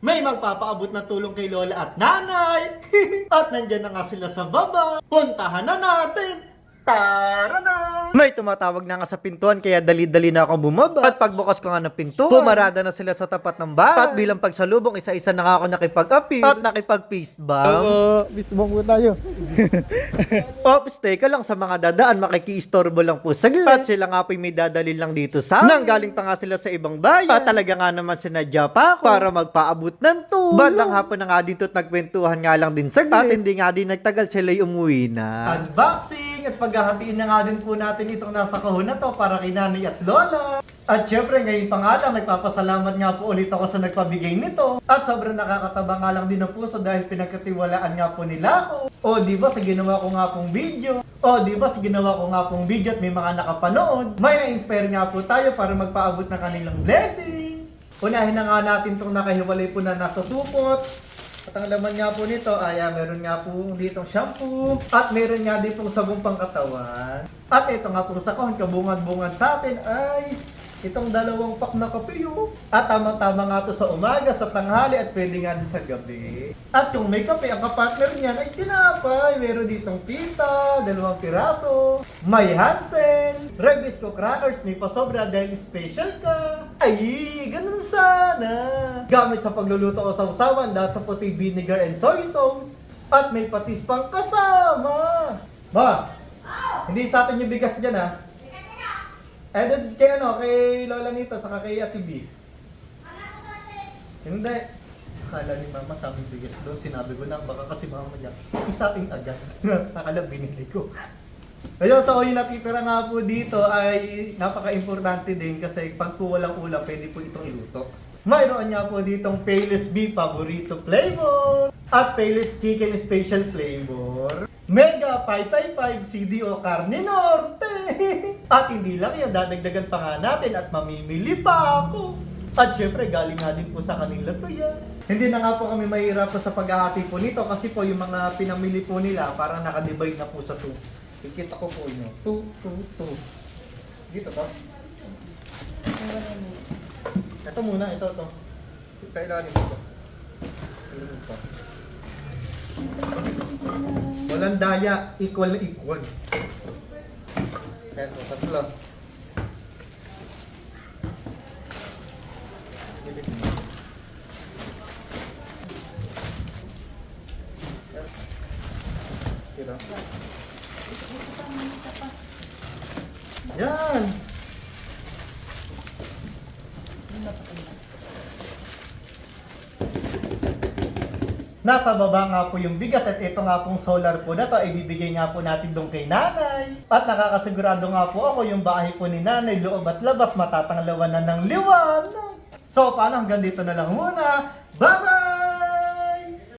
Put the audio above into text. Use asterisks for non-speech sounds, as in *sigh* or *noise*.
May magpapaabot ng tulong kay Lola at Nanay. *laughs* at nandyan na nga sila sa baba. Puntahan na natin. Tara na! May tumatawag na nga sa pintuan kaya dali-dali na ako bumaba. At pagbukas ko nga ng pintuan, pumarada na sila sa tapat ng bahay. At bilang pagsalubong, isa-isa na nga ako nakipag-appeal at nakipag-peace bomb. Oo, mismo po tayo. *laughs* Ops, teka lang sa mga dadaan, makikiistorbo lang po saglit. At sila nga po may dadali lang dito sa amin. Nang galing pa nga sila sa ibang bayan. At talaga nga naman sinadya pa ako para magpaabot ng tulong. Bandang hapon na nga dito at nagkwentuhan nga lang din saglit. At hindi nga din nagtagal sila'y umuwi na. Unboxing at paghahatiin na nga din po natin itong nasa kahon na to para kay nanay at lola. At syempre, ngayon pa nga lang, nagpapasalamat nga po ulit ako sa nagpabigay nito. At sobrang nakakataba nga lang din ng puso dahil pinagkatiwalaan nga po nila ako. O, di ba, sa ginawa ko nga pong video. O, di ba, sa ginawa ko nga pong video at may mga nakapanood. May na-inspire nga po tayo para magpaabot ng kanilang blessings. Unahin na nga natin itong nakahiwalay po na nasa supot. At ang laman nga po nito ay ah, meron nga po ditong shampoo at meron nga din pong sabong pangkatawan. At ito nga po sa kahon, kabungad-bungad sa atin ay itong dalawang pak na kape yun. At tama-tama nga to sa umaga, sa tanghali at pwede nga sa gabi. At yung may kape, ang kapartner niyan ay tinapay. Meron ditong pita, dalawang piraso, may Hansel, Rebisco crackers, may pasobra dahil special ka. Ay, ganun sana. Gamit sa pagluluto o sausawan, dato puti vinegar and soy sauce. At may patis pang kasama. Ba, hindi sa atin yung bigas dyan ha. Eh, doon kay ano, kay Lola Nita, saka kay Ate B. Hindi. Akala ni Mama sa aming bigas doon. Sinabi ko na, baka kasi Mama niya, isating agad. *laughs* Akala binili ko. Ayun, so yung natitira nga po dito ay napaka-importante din kasi pag po walang ulam, pwede po itong iluto. Mayroon nga po ditong Payless Beef Paborito Flavor at Payless Chicken Special Flavor. Mega 555 CDO Carne Norte. *laughs* At hindi lang yan, dadagdagan pa nga natin at mamimili pa ako. At syempre, galing nga din po sa kanila to yan. Hindi na nga po kami mahirap sa paghahati po nito kasi po yung mga pinamili po nila parang nakadivide na po sa 2. Kikita ko po inyo. 2, 2, 2. Dito to. Ito muna, ito, ito. Kailangan ito. Ito. ito. Walang daya, equal na equal. Eto, tatlo. Mo. Ito. Yan! Nasa baba nga po yung bigas at ito nga pong solar po na to ay bibigay nga po natin doon kay nanay. At nakakasigurado nga po ako yung bahay po ni nanay, loob at labas, matatanglawan na ng liwanag. So paano hanggang dito na lang muna. Bye-bye!